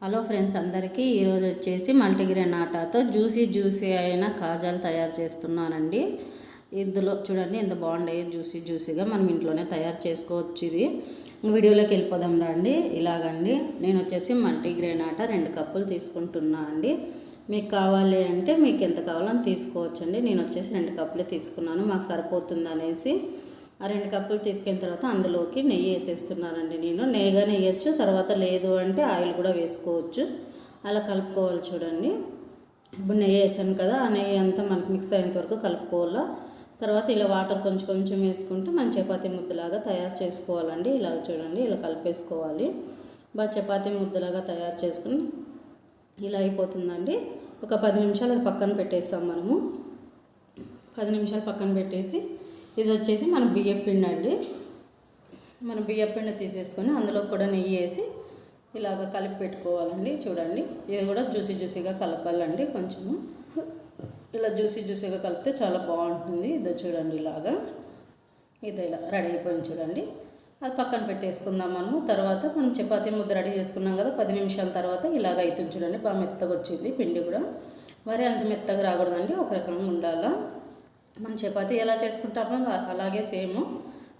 Hello friends అందరికీ ఈరోజు వచ్చేసి మల్టీగ్రెయిన్ ఆటాతో జ్యూసీ జ్యూసీ అయిన కాజాలు తయారు చేస్తున్నానండి. ఇందులో చూడండి ఎంత బాగుండే జ్యూసీ జ్యూసీగా మనం ఇంట్లోనే తయారు చేసుకోవచ్చు ఇది. వీడియోలోకి వెళ్ళిపోదాం రండి. ఇలాగండి నేను వచ్చేసి మల్టీగ్రెయిన్ ఆట రెండు కప్పులు తీసుకుంటున్నా అండి. మీకు కావాలి అంటే మీకు ఎంత కావాలో తీసుకోవచ్చండి. నేను వచ్చేసి రెండు కప్పులే తీసుకున్నాను మాకు సరిపోతుంది అనేసి ఆ రెండు కప్పులు తీసుకున్న తర్వాత అందులోకి నెయ్యి వేసేస్తున్నానండి నేను. నెయ్యిగా నెయ్యొచ్చు తర్వాత లేదు అంటే ఆయిల్ కూడా వేసుకోవచ్చు. అలా కలుపుకోవాలి చూడండి. ఇప్పుడు నెయ్యి వేసాను కదా ఆ నెయ్యి అంతా మనకి మిక్స్ అయ్యేంత వరకు కలుపుకోవాలా. తర్వాత ఇలా వాటర్ కొంచెం కొంచెం వేసుకుంటే మన చపాతీ ముద్దలాగా తయారు చేసుకోవాలండి. ఇలా చూడండి ఇలా కలిపేసుకోవాలి. బాగా చపాతీ ముద్దలాగా తయారు చేసుకుని ఇలా అయిపోతుందండి. ఒక పది నిమిషాలు అది పక్కన పెట్టేస్తాం మనము. పది నిమిషాలు పక్కన పెట్టేసి ఇది వచ్చేసి మన బియ్యం పిండి అండి. మన బియ్యం పిండి తీసేసుకొని అందులో కూడా నెయ్యి వేసి ఇలాగ కలిపి పెట్టుకోవాలండి. చూడండి. ఇది కూడా జ్యూసీ జ్యూసీగా కలపాలండి కొంచెము. ఇలా జ్యూసీ జ్యూసీగా కలిపితే చాలా బాగుంటుంది. ఇదో చూడండి ఇలాగా. ఇది ఇలా రెడీ అయిపోయింది చూడండి. అది పక్కన పెట్టేసుకుందాం మనము. తర్వాత మనం చపాతీ ముద్ద రెడీ చేసుకున్నాం కదా పది నిమిషాల తర్వాత ఇలాగ అవుతుంది చూడండి. బాగా మెత్తగా వచ్చింది పిండి కూడా. మరి అంత మెత్తగా రాకూడదండి. ఒక రకంగా ఉండాలా. మనం చపాతి ఎలా చేసుకుంటామో అలాగే సేమ్.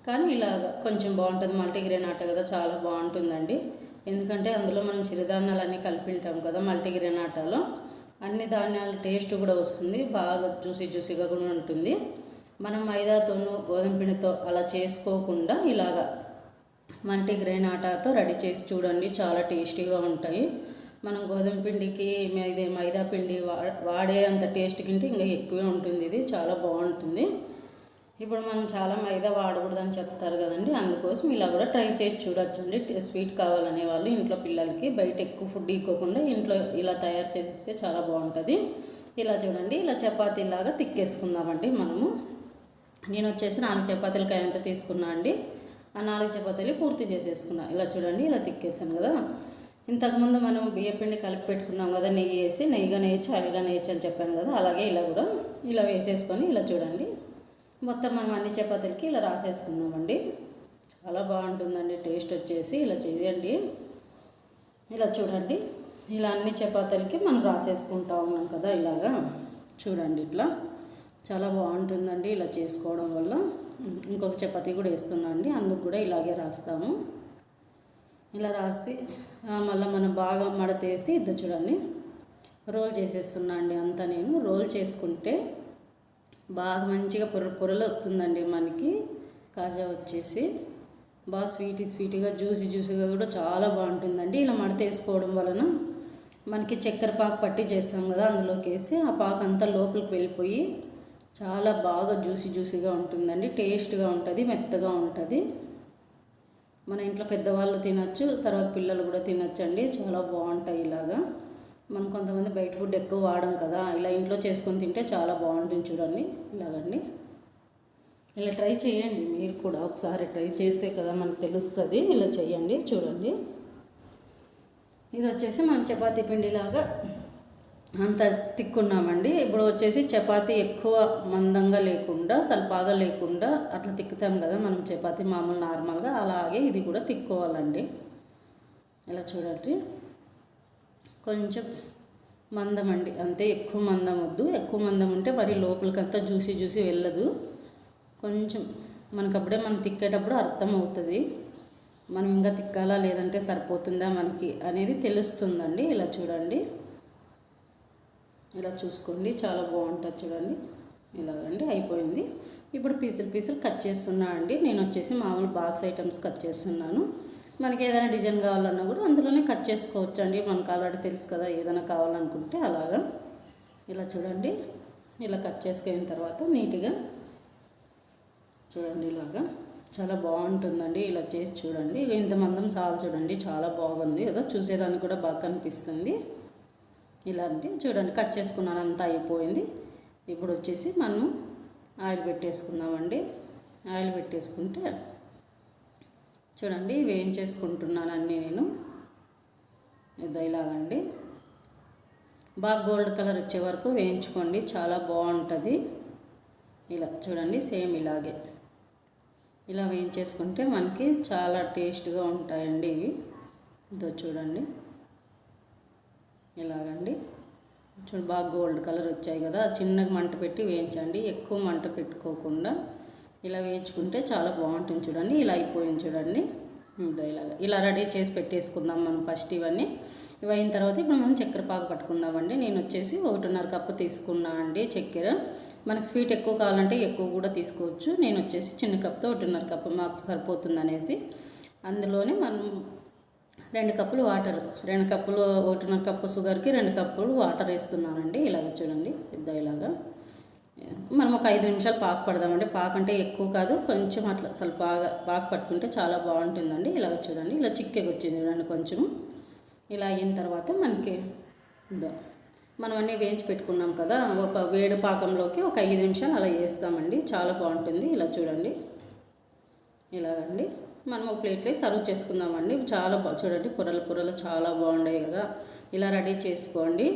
కానీ ఇలాగ కొంచెం బాగుంటుంది. మల్టీగ్రెయిన్ ఆట కదా చాలా బాగుంటుందండి. ఎందుకంటే అందులో మనం చిరుధాన్యాలు అన్నీ కలిపింటాం కదా మల్టీగ్రెయిన్ ఆటలో. అన్ని ధాన్యాల టేస్ట్ కూడా వస్తుంది. బాగా జ్యూసీ జ్యూసీగా కూడా ఉంటుంది. మనం మైదాతోనూ గోధుమ పిండితో అలా చేసుకోకుండా ఇలాగా మల్టీగ్రెయిన్ ఆటాతో రెడీ చేసి చూడండి. చాలా టేస్టీగా ఉంటాయి. మనం గోధుమ పిండికి ఇదే మైదా పిండి వాడే అంత టేస్ట్ కింటే ఇంకా ఎక్కువే ఉంటుంది. ఇది చాలా బాగుంటుంది. ఇప్పుడు మనం చాలా మైదా వాడకూడదని చెప్తారు కదండి. అందుకోసం ఇలా కూడా ట్రై చేసి చూడొచ్చండి. స్వీట్ కావాలనే వాళ్ళు ఇంట్లో పిల్లలకి బయట ఎక్కువ ఫుడ్ ఇవ్వకుండా ఇంట్లో ఇలా తయారు చేస్తే చాలా బాగుంటుంది. ఇలా చూడండి. ఇలా చపాతీలాగా తిక్కేసుకుందామండి మనము. నేను వచ్చేసి నాలుగు చపాతీలకి ఎంత తీసుకున్నా అండి. ఆ నాలుగు చపాతీలు పూర్తి చేసేసుకున్నా. ఇలా చూడండి. ఇలా తిక్కేసాను కదా. ఇంతకుముందు మనం బియ్యపిండి కలిపి పెట్టుకున్నాం కదా నెయ్యి వేసి నెయ్యిగా నేయచ్చు ఆయిల్గా నేయచ్చు అని చెప్పాను కదా అలాగే ఇలా కూడా ఇలా వేసేసుకొని ఇలా చూడండి. మొత్తం మనం అన్ని చపాతీలకి ఇలా రాసేసుకుందామండి. చాలా బాగుంటుందండి టేస్ట్ వచ్చేసి ఇలా చేయండి. ఇలా చూడండి ఇలా అన్ని చపాతీలకి మనం రాసేసుకుంటా ఉన్నాం కదా ఇలాగా చూడండి ఇట్లా. చాలా బాగుంటుందండి ఇలా చేసుకోవడం వల్ల. ఇంకొక చపాతీ కూడా వేస్తున్నా అండి అందుకు కూడా ఇలాగే రాస్తాము. ఇలా రాసి మళ్ళీ మనం బాగా మడతేసి ఇద్ద చూడండి. రోల్ చేసేస్తున్నా అండి అంతా నేను. రోల్ చేసుకుంటే బాగా మంచిగా పొర పొరలు వస్తుందండి మనకి. కాజా వచ్చేసి బాగా స్వీట్ స్వీట్గా జ్యూసీ జ్యూసీగా కూడా చాలా బాగుంటుందండి. ఇలా మడత వేసుకోవడం వలన మనకి చక్కెర పాకు పట్టి చేస్తాం కదా అందులోకి వేసి ఆ పాకు అంతా లోపలికి వెళ్ళిపోయి చాలా బాగా జ్యూసీ జ్యూసీగా ఉంటుందండి. టేస్ట్గా ఉంటుంది మెత్తగా ఉంటుంది. మన ఇంట్లో పెద్దవాళ్ళు తినచ్చు తర్వాత పిల్లలు కూడా తినచ్చు అండి చాలా బాగుంటాయి ఇలాగా. మనం కొంతమంది బయట ఫుడ్ ఎక్కువ వాడం కదా ఇలా ఇంట్లో చేసుకొని తింటే చాలా బాగుంటుంది చూడండి ఇలాగండి. ఇలా ట్రై చేయండి మీరు కూడా ఒకసారి ట్రై చేస్తే కదా మనకు తెలుస్తుంది. ఇలా చేయండి చూడండి. ఇది వచ్చేసి మన చపాతీ పిండిలాగా. అంత తిక్కున్నామండి. ఇప్పుడు వచ్చేసి చపాతి ఎక్కువ మందంగా లేకుండా సల్పాగా లేకుండా అట్లా తిక్కుతాం కదా మనం చపాతి మామూలు నార్మల్గా అలాగే ఇది కూడా తిక్కోవాలండి. ఇలా చూడండి. కొంచెం మందం అండి అంతే ఎక్కువ మందం వద్దు. ఎక్కువ మందం ఉంటే మరి లోపలికంతా చూసి చూసి వెళ్ళదు. కొంచెం మనకు అప్పుడే మనం తిక్కేటప్పుడు అర్థం అవుతుంది. మనం ఇంకా తిక్కాలా లేదంటే సరిపోతుందా మనకి అనేది తెలుస్తుందండి. ఇలా చూడండి. ఇలా చూసుకోండి. చాలా బాగుంటుంది చూడండి. ఇలాగండి అయిపోయింది. ఇప్పుడు పీసులు పీసులు కట్ చేస్తున్నా అండి. నేను వచ్చేసి మామూలు బాక్స్ ఐటమ్స్ కట్ చేస్తున్నాను. మనకి ఏదైనా డిజైన్ కావాలన్నా కూడా అందులోనే కట్ చేసుకోవచ్చు అండి. మనకు ఆల్రెడీ తెలుసు కదా ఏదైనా కావాలనుకుంటే అలాగా. ఇలా చూడండి. ఇలా కట్ చేసుకున్న తర్వాత నీట్గా చూడండి ఇలాగా. చాలా బాగుంటుందండి. ఇలా చేసి చూడండి. ఇంత మందం చాలు చూడండి. చాలా బాగుంది. ఏదో చూసేదానికి కూడా బాగా కనిపిస్తుంది. ఇలాంటి చూడండి కట్ చేసుకున్నాను అంతా అయిపోయింది. ఇప్పుడు వచ్చేసి మనం ఆయిల్ పెట్టేసుకుందామండి. ఆయిల్ పెట్టేసుకుంటే చూడండి వేయించేసుకుంటున్నాను అన్నీ నేను. ఇది ఇలాగండి. బాగా గోల్డ్ కలర్ వచ్చే వరకు వేయించుకోండి చాలా బాగుంటుంది. ఇలా చూడండి సేమ్ ఇలాగే. ఇలా వేయించేసుకుంటే మనకి చాలా టేస్ట్గా ఉంటాయండి ఇవి. ఇదో చూడండి. ఇలాగండి. చూడు బాగా గోల్డ్ కలర్ వచ్చాయి కదా. చిన్నగా మంట పెట్టి వేయించండి. ఎక్కువ మంట పెట్టుకోకుండా ఇలా వేయించుకుంటే చాలా బాగుంటుంది చూడండి. ఇలా అయిపోయింది చూడండి. ఇలాగ. ఇలా రెడీ చేసి పెట్టేసుకుందాం మనం ఫస్ట్ ఇవన్నీ. ఇవి అయిన తర్వాత ఇప్పుడు మనం చక్కెర పాకు పట్టుకుందామండి. నేను వచ్చేసి ఒకటిన్నర కప్పు తీసుకున్నా అండి చక్కెర. మనకు స్వీట్ ఎక్కువ కావాలంటే ఎక్కువ కూడా తీసుకోవచ్చు. నేను వచ్చేసి చిన్న కప్తో ఒకటిన్నర కప్పు మాకు సరిపోతుంది అనేసి అందులోనే మనం రెండు కప్పులు వాటర్ రెండు కప్పులు ఒకటిన్నర కప్పు షుగర్కి రెండు కప్పులు వాటర్ వేస్తున్నానండి. ఇలాగ చూడండి పెద్ద ఇలాగా. మనం ఒక ఐదు నిమిషాలు పాకు పడదామండి. పాకు అంటే ఎక్కువ కాదు కొంచెం అట్లా అసలు బాగా పాకు పట్టుకుంటే చాలా బాగుంటుందండి. ఇలాగ చూడండి ఇలా చిక్కగా వచ్చింది చూడండి కొంచెం ఇలా అయిన తర్వాత మనకి మనం అన్నీ వేయించి పెట్టుకున్నాం కదా ఒక వేడి పాకంలోకి ఒక ఐదు నిమిషాలు అలా వేస్తామండి. చాలా బాగుంటుంది. ఇలా చూడండి. ఇలాగండి. మనం ఒక ప్లేట్లో సర్వ్ చేసుకుందామండి. చాలా చూడండి పొరలు పొరలు చాలా బాగున్నాయి కదా. ఇలా రెడీ చేసుకోండి.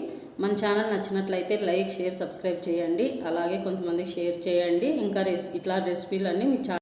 మన ఛానల్ నచ్చినట్లయితే లైక్ షేర్ సబ్స్క్రైబ్ చేయండి. అలాగే కొంతమందికి షేర్ చేయండి. ఇంకా రెసిపీ ఇట్లా రెసిపీలు అన్నీ మీకు